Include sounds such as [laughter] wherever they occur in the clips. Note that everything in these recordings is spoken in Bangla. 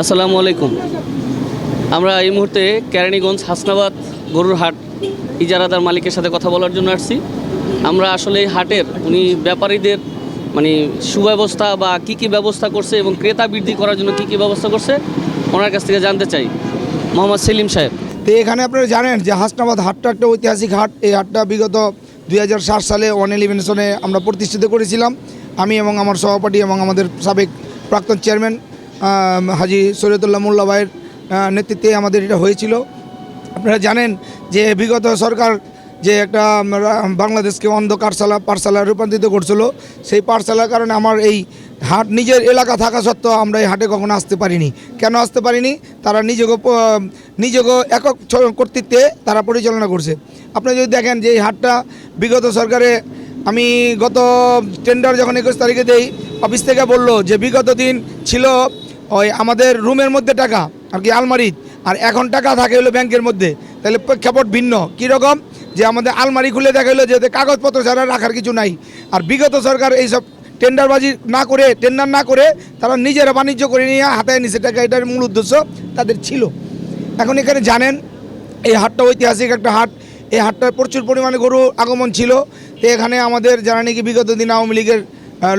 আসসালামু আলাইকুম। আমরা এই মুহূর্তে কেরানীগঞ্জ হাসনাবাদ গরুর হাট ইজারাদার মালিকের সাথে কথা বলার জন্য আসছি। আমরা আসলে এই হাটের, উনি ব্যাপারীদের মানে সুব্যবস্থা বা কি কি ব্যবস্থা করছে এবং ক্রেতা বৃদ্ধি করার জন্য কি কি ব্যবস্থা করছে, ওনার কাছ থেকে জানতে চাই। মোহাম্মদ সেলিম সাহেব। তো এখানে আপনারা জানেন যে হাসনাবাদ হাটটা একটা ঐতিহাসিক হাট। এই হাটটা বিগত দুই হাজার সাত সালে ওয়ান এলিভেনশনে আমরা প্রতিষ্ঠিত করেছিলাম। আমি এবং আমার সহপাঠী এবং আমাদের সাবেক প্রাক্তন চেয়ারম্যান হাজি সৈয়দুল্লাহ মোল্লা ভাইয়ের নেতৃত্বে আমাদের এটা হয়েছিল। আপনারা জানেন যে বিগত সরকার যে একটা বাংলাদেশকে অন্ধকারশালা পাঠশালা রূপান্তরিত করছিল, সেই পাঠশালার কারণে আমার এই হাট নিজের এলাকা থাকা সত্ত্বেও আমরা এই হাটে কখনো আসতে পারিনি। কেন আসতে পারিনি? তারা নিজেকে নিজেকে একক কর্তৃত্বে তারা পরিচালনা করছে। আপনি যদি দেখেন যে এই হাটটা বিগত সরকারে আমি গত টেন্ডার যখন একুশ তারিখে দেই, অফিস থেকে বলল যে বিগত দিন ছিল ওই আমাদের রুমের মধ্যে টাকা, আর কি আলমারি আর এখন টাকা থাকে হলো ব্যাংকের মধ্যে। তাহলে প্রেক্ষাপট ভিন্ন। কীরকম যে আমাদের আলমারি খুলে দেখা হলো যে কাগজপত্র ছাড়া রাখার কিছু নাই। আর বিগত সরকার এইসব টেন্ডারবাজি না করে, টেন্ডার না করে, তারা নিজেরা বাণিজ্য করে নিয়ে হাতায় নিচে টাকা। এটার মূল উদ্দেশ্য তাদের ছিল। এখন এখানে জানেন, এই হাটটা ঐতিহাসিক একটা হাট। এই হাটটার প্রচুর পরিমাণে গরু আগমন ছিল। তো এখানে আমাদের যারা নাকি বিগত দিন আওয়ামী লীগের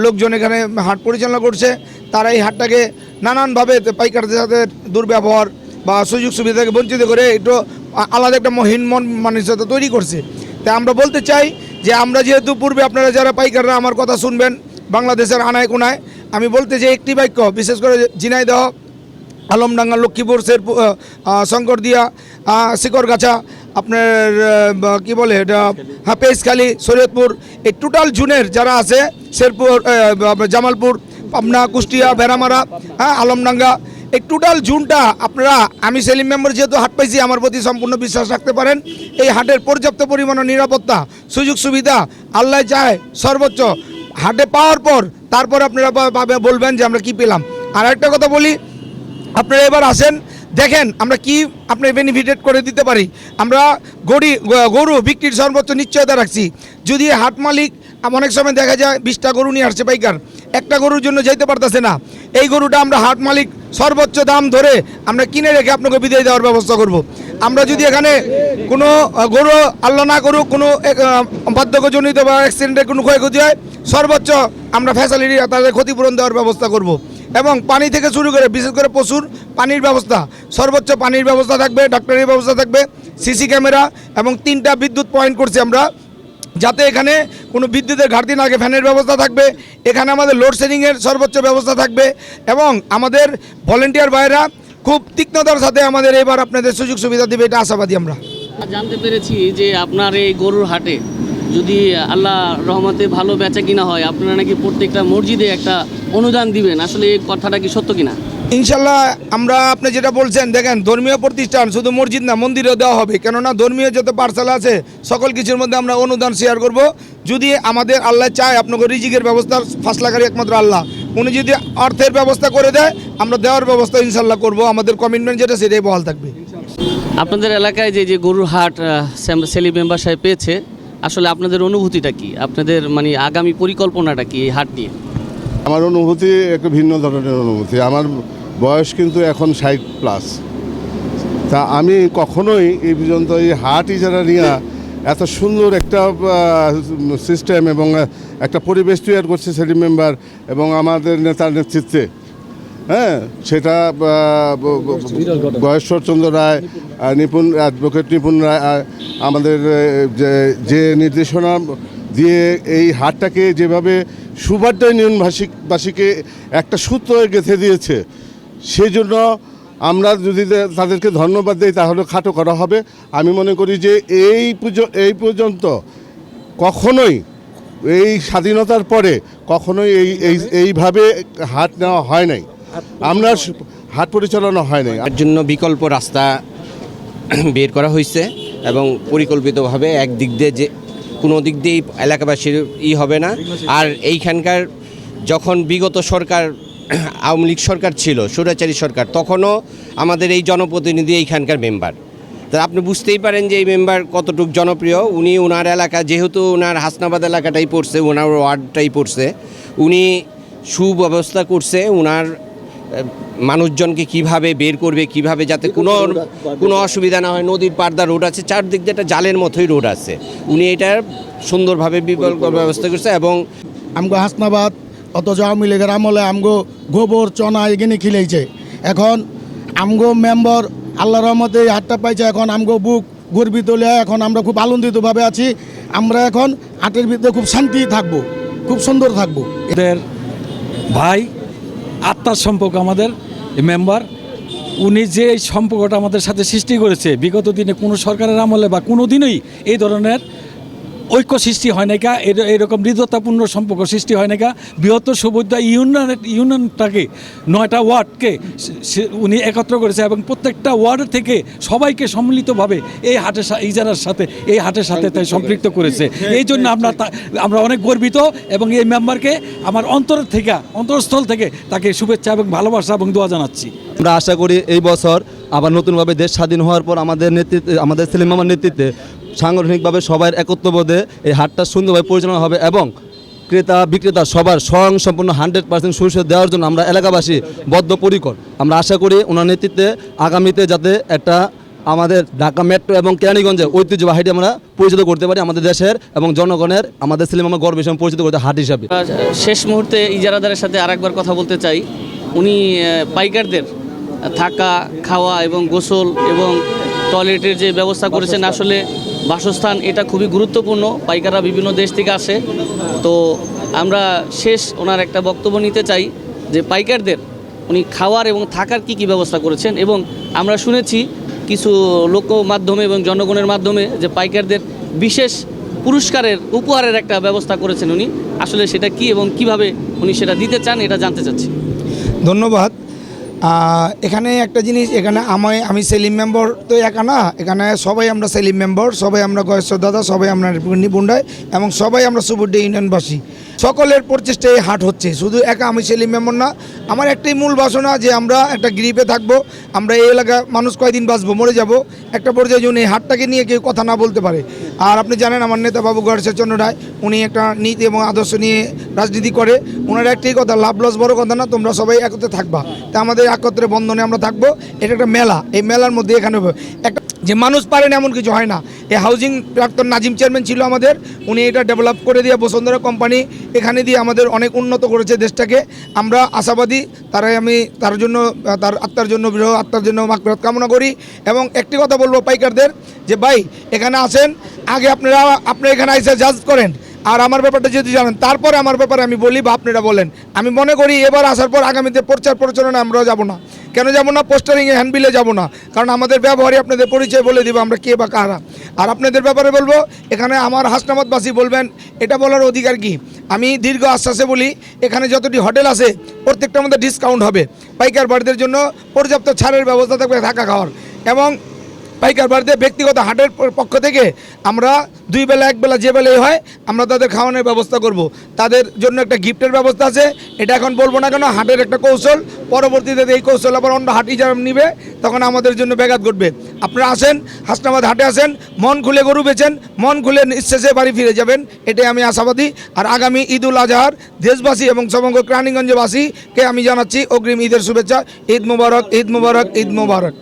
লোকজন এখানে হাট পরিচালনা করছে, তারা এই হাটটাকে নানানভাবে পাইকারদের দুর্ব্যবহার বা সুযোগ সুবিধাকে বঞ্চিত করে একটু আলাদা একটা মহিন মন মানসিকতা তৈরি করছে। তাই আমরা বলতে চাই যে আমরা যেহেতু পূর্বে আপনারা যারা পাইকাররা আমার কথা শুনবেন, বাংলাদেশের আনায় কোনায়, আমি বলতে চাই একটি বাক্য, বিশেষ করে ঝিনাইদহ, আলমডাঙ্গা, লক্ষ্মীপুর শেরপুর শঙ্করদিয়া শিকরগাছা আপনার কি বলে এটা? হ্যাঁ পেশখালী, শরীয়তপুর, এই টোটাল জুনের যারা আছে, শেরপুর জামালপুর পাবনা, কুষ্টিয়া, বেড়ামারা হ্যাঁ আলমডাঙ্গা, এই টোটাল জুনটা আপনারা, আমি সেলিম মেম্বার যেহেতু হাট পাইছি, আমার প্রতি সম্পূর্ণ বিশ্বাস রাখতে পারেন। এই হাটের পর্যাপ্ত পরিমাণ নিরাপত্তা, সুযোগ সুবিধা, আল্লাহ চায় সর্বোচ্চ। হাটে পাওয়ার পর, তারপর আপনারা বলবেন যে আমরা কি পেলাম। আর একটা কথা বলি, আপনারা এবার আসেন, দেখেন আমরা কি আপনার বেনিফিটেড করে দিতে পারি। আমরা গড়ি, গরু বিক্রির সর্বোচ্চ নিশ্চয়তা রাখছি। যদি হাট মালিক অনেক সময় দেখা যায়, বিশটা গরু নিয়ে আসছে পাইকার। একটা গরুর জন্য যেতে পারতেছে না এই গরুটা আমরা হাট মালিক সর্বোচ্চ দাম ধরে আমরা কিনে রেখে আপনাকে বিদায় দেওয়ার ব্যবস্থা করব। আমরা যদি এখানে কোনো গরু আল্লাহ না করুক, কোনো বার্ধক্যজনিত বা অ্যাক্সিডেন্টের কোনো ক্ষয়ক্ষতি হয়, সর্বোচ্চ আমরা ফ্যাসিলিটি তাদের ক্ষতিপূরণ দেওয়ার ব্যবস্থা করব। এবং পানি থেকে শুরু করে, বিশেষ করে পশুর পানির ব্যবস্থা, সর্বোচ্চ পানির ব্যবস্থা থাকবে, ডাক্তারের ব্যবস্থা থাকবে, সিসি ক্যামেরা এবং তিনটা বিদ্যুৎ পয়েন্ট করছি আমরা যাতে এখানে কোনো বিদ্যুতের ঘাটতি না থাকে ফ্যানের ব্যবস্থা থাকবে, এখানে আমাদের লোডশেডিংয়ের সর্বোচ্চ ব্যবস্থা থাকবে এবং আমাদের ভলেন্টিয়ার ভাইরা খুব তীক্ষ্ণতার সাথে আমাদের এবার আপনাদের সুযোগ সুবিধা দেবে, এটা আশাবাদী আমরা জানতে পেরেছি যে আপনার এই গরুর হাটে যদি আল্লাহ রহমতে ভালো বেচা কিনা হয়, আপনারা নাকি প্রত্যেকটা মসজিদে একটা অনুদান দিবেন। আসলে এই কথাটা কি সত্য কিনা? ইনশাল্লাহ আমরা আপনি যেটা বলছেন দেখেন ধর্মীয় প্রতিষ্ঠান শুধু মসজিদ না মন্দিরেও দেওয়া হবে। কেননা ধর্মীয় যত পার্সেল আছে সকল কিছুর মধ্যে আমরা অনুদান শেয়ার করব। যদি আমাদের আল্লাহ চায় আপনাকে রিজিকের ব্যবস্থা ফাসলাকারী একমাত্র আল্লাহ। উনি যদি অর্থের ব্যবস্থা করে দেয় আমরা দেওয়ার ব্যবস্থা ইনশাল্লাহ করব। আমাদের কমিটমেন্ট যেটা সেটাই বহাল থাকবে। আপনাদের এলাকায় যে যে গরুর হাট সেম- মেম্বার সাহেব পেয়েছে আসলে আপনাদের অনুভূতিটা কি? আপনাদের মানে আগামী পরিকল্পনাটা কি এই হাট নিয়ে? আমার অনুভূতি একটু ভিন্ন ধরনের অনুভূতি। আমার বয়স কিন্তু এখন ষাট প্লাস তা আমি কখনোই এই পর্যন্ত এই হাট ইজারা নিয়ে এত সুন্দর একটা সিস্টেম এবং একটা পরিবেশ তৈরি করছে সেটি মেম্বার এবং আমাদের নেতার নেতৃত্বে। হ্যাঁ সেটা গয়েশ্বরচন্দ্র রায় নিপুণ অ্যাডভোকেট নিপুণ রায় আমাদের যে যে নির্দেশনা দিয়ে এই হাটটাকে যেভাবে সুবাড্ডা ইউনিয়নবাসী বাসীকে একটা সূত্র গেঁথে দিয়েছে সেই জন্য আমরা যদি তাদেরকে ধন্যবাদ দিই, তাহলে খাটো করা হবে। আমি মনে করি যে এই এই পর্যন্ত কখনোই এই স্বাধীনতার পরে কখনোই এই এই এইভাবে হাট নেওয়া হয় নাই। আমরা হাট পরিচালনা হয় নাই। তার জন্য বিকল্প রাস্তা [clears throat] বের করা হয়েছে এবং পরিকল্পিতভাবে একদিক দিয়ে যে কোনো দিক দিয়েই এলাকাবাসীর ই হবে না। আর এইখানকার যখন বিগত সরকার [clears throat] আওয়ামী লীগ সরকার ছিল স্বৈরাচারী সরকার তখনও আমাদের এই জনপ্রতিনিধি এইখানকার মেম্বার। তা আপনি বুঝতেই পারেন যে এই মেম্বার কতটুক জনপ্রিয়। উনি ওনার এলাকা যেহেতু ওনার হাসনাবাদ এলাকাটাই পড়ছে ওনার ওয়ার্ডটাই পড়ছে উনি সুব্যবস্থা করছে ওনার মানুষজনকে কীভাবে বের করবে কীভাবে যাতে কোনো কোনো অসুবিধা না হয় নদীর পাড়দা রোড আছে চারদিক দিয়ে একটা জালের মতোই রোড আছে। উনি এটার সুন্দরভাবে বিকল্প ব্যবস্থা করছে এবং আমগো হাসনাবাদ অথচ আওয়ামী লীগের আমলে আমগো গোবর, চনা এগিয়ে খিলেছে এখন আমগো মেম্বার আল্লাহ রহমতে এই হাটটা পাইছে, এখন আমগো বুক গর্বিত এখন আমরা খুব আনন্দিতভাবে আছি। আমরা এখন হাটের ভিতরে খুব শান্তি থাকব, খুব সুন্দর থাকব। এদের ভাই, আত্মার সম্পর্ক আমাদের মেম্বার, উনি যে সম্পর্কটা আমাদের সাথে সৃষ্টি করেছে, বিগত দিনে কোনো সরকারের আমলে বা কোনো দিনই এই ধরনের ঐক্য সৃষ্টি হয় না কা? এর- এরকম হৃদয়তাপূর্ণ সম্পর্ক সৃষ্টি হয় না কা? বৃহত্তর সুবুদ্ধা ইউনিয়ন ইউনিয়নটাকে নয়টা ওয়ার্ডকে উনি একত্র করেছে এবং প্রত্যেকটা ওয়ার্ড থেকে সবাইকে সম্মিলিতভাবে এই হাটের সা- ইজারার সাথে এই হাটের সাথে তাই সম্পৃক্ত করেছে। এই জন্য আমরা তা- আমরা অনেক গর্বিত এবং এই মেম্বারকে আমার অন্তর থেকে অন্তরস্থল থেকে তাকে শুভেচ্ছা এবং ভালোবাসা এবং দোয়া জানাচ্ছি। আমরা আশা করি এই বছর আবার নতুনভাবে দেশ স্বাধীন হওয়ার পর আমাদের নেতৃত্বে আমাদের সেলিম মামার নেতৃত্বে সাংগঠনিকভাবে সবার একত্রবোধে এই হাটটা সুন্দরভাবে পরিচালনা হবে এবং ক্রেতা, বিক্রেতা সবার স্বয়ং সম্পূর্ণ হান্ড্রেড পার্সেন্ট সুরক্ষা দেওয়ার জন্য আমরা এলাকাবাসী বদ্ধপরিকর। আমরা আশা করি ওনার নেতৃত্বে আগামীতে যাতে একটা আমাদের ঢাকা মেট্রো এবং কেরানীগঞ্জের ঐতিহ্যবাহীটি আমরা পরিচিত করতে পারি আমাদের দেশের এবং জনগণের, আমাদের সেলিম মামা গর্ব হিসেবে পরিচিত করতে হাট হিসাবে। শেষ মুহূর্তে ইজারাদারের সাথে আরেকবার কথা বলতে চাই। উনি পাইকারদের থাকা, খাওয়া এবং গোসল এবং টয়লেটের যে ব্যবস্থা করেছেন আসলে বাসস্থান এটা খুবই গুরুত্বপূর্ণ। পাইকাররা বিভিন্ন দেশ থেকে আসে। তো আমরা শেষ ওনার একটা বক্তব্য নিতে চাই যে পাইকারদের উনি খাওয়ার এবং থাকার কি কি ব্যবস্থা করেছেন এবং আমরা শুনেছি কিছু লোক মাধ্যমে এবং জনগণের মাধ্যমে যে পাইকারদের বিশেষ পুরস্কারের উপহারের একটা ব্যবস্থা করেছেন উনি। আসলে সেটা কি এবং কীভাবে উনি সেটা দিতে চান এটা জানতে চাচ্ছি। ধন্যবাদ। এখানে একটা জিনিস, এখানে আমি আমি সেলিম মেম্বার তো একা না, এখানে সবাই আমরা সেলিম মেম্বার, সবাই আমরা গয়েশ্বর দাদা, সবাই আমরা নিপুণায় এবং সবাই আমরা সুবুড্ডে ইউনিয়নবাসী। সকলের প্রচেষ্টায় হাট হচ্ছে, শুধু একা আমি সেলিম মেম্বার না, আমার একটাই মূল বাসনা যে আমরা একটা গ্রিপে থাকব, আমরা এই এলাকায় মানুষ কয়দিন বাঁচবো, মরে যাব, একটা পর্যায়ে যেন এই হাটটাকে নিয়ে কেউ কথা না বলতে পারে। আর আপনি জানেন আমার নেতা বাবু গড়েশ্বরচন্দ্র রায়, উনি একটা নীতি এবং আদর্শ নিয়ে রাজনীতি করে ওনার একটাই কথা লাভ লস বড় কথা না, তোমরা সবাই একত্রে থাকবা। তা আমাদের একত্রে বন্ধনে আমরা থাকব। এটা একটা মেলা। এই মেলার মধ্যে এখানে একটা যে মানুষ পারেন এমন কিছু হয় না। এই হাউজিং প্রাক্তন নাজিম চেয়ারম্যান ছিল আমাদের। উনি এটা ডেভেলপ করে দিয়ে বসুন্ধরা কোম্পানি এখানে দিয়ে আমাদের অনেক উন্নত করেছে দেশটাকে। আমরা আশাবাদী, তারাই আমি তার জন্য, তার আত্মার জন্য বৃহ আত্মার জন্য মাকফিরাত কামনা করি। এবং একটি কথা বলব পাইকারদের, যে ভাই, এখানে আসেন। আগে আপনারা, আপনি এখানে এসে জাজ করেন। আর আমার ব্যাপারটা যদি জানেন, তারপরে আমার ব্যাপারে আমি বলি বা আপনারা বলেন। আমি মনে করি এবার আসার পর আগামীতে প্রচার প্রচারণা আমরা যাব না। কেন যাব না? পোস্টারিংয়ে হ্যান্ডবিলে যাব না। কারণ আমাদের ব্যবহারই আপনাদের পরিচয় বলে দিব আমরা কে বা কারা। আর আপনাদের ব্যাপারে বলব, এখানে আমার হাসনাবাদবাসী বলবেন, এটা বলার অধিকার কি? আমি দীর্ঘ আশ্বাসে বলি, এখানে যতটি হোটেল আছে, প্রত্যেকটার মধ্যে ডিসকাউন্ট হবে। পাইকার বাড়িদের জন্য পর্যাপ্ত ছাড়ের ব্যবস্থা থাকবে থাকা খাওয়ার। এবং পাইকার বাড়িতে ব্যক্তিগত হাটের পক্ষ থেকে আমরা দুই বেলা, এক বেলা যে বেলাই হয়, আমরা তাদের খাওয়ানোর ব্যবস্থা করব। তাদের জন্য একটা গিফটের ব্যবস্থা আছে। এটা এখন বলব না কেন, হাটের একটা কৌশল। পরবর্তীতে এই কৌশল আবার অন্য হাটি যারা নিবে, তখন আমাদের জন্য ব্যাঘাত ঘটবে। আপনারা আসেন, হাসনাবাদ হাটে আসেন, মন খুলে গরু বেচেন, মন খুলে নিঃশেষে বাড়ি ফিরে যাবেন। এটাই আমি আশাবাদী। আর আগামী ঈদ উল আজহার, দেশবাসী এবং সমগ্র ক্রানীগঞ্জবাসীকে আমি জানাচ্ছি অগ্রিম ঈদের শুভেচ্ছা। ঈদ মুবারক ঈদ মুবারক ঈদ মুবারক।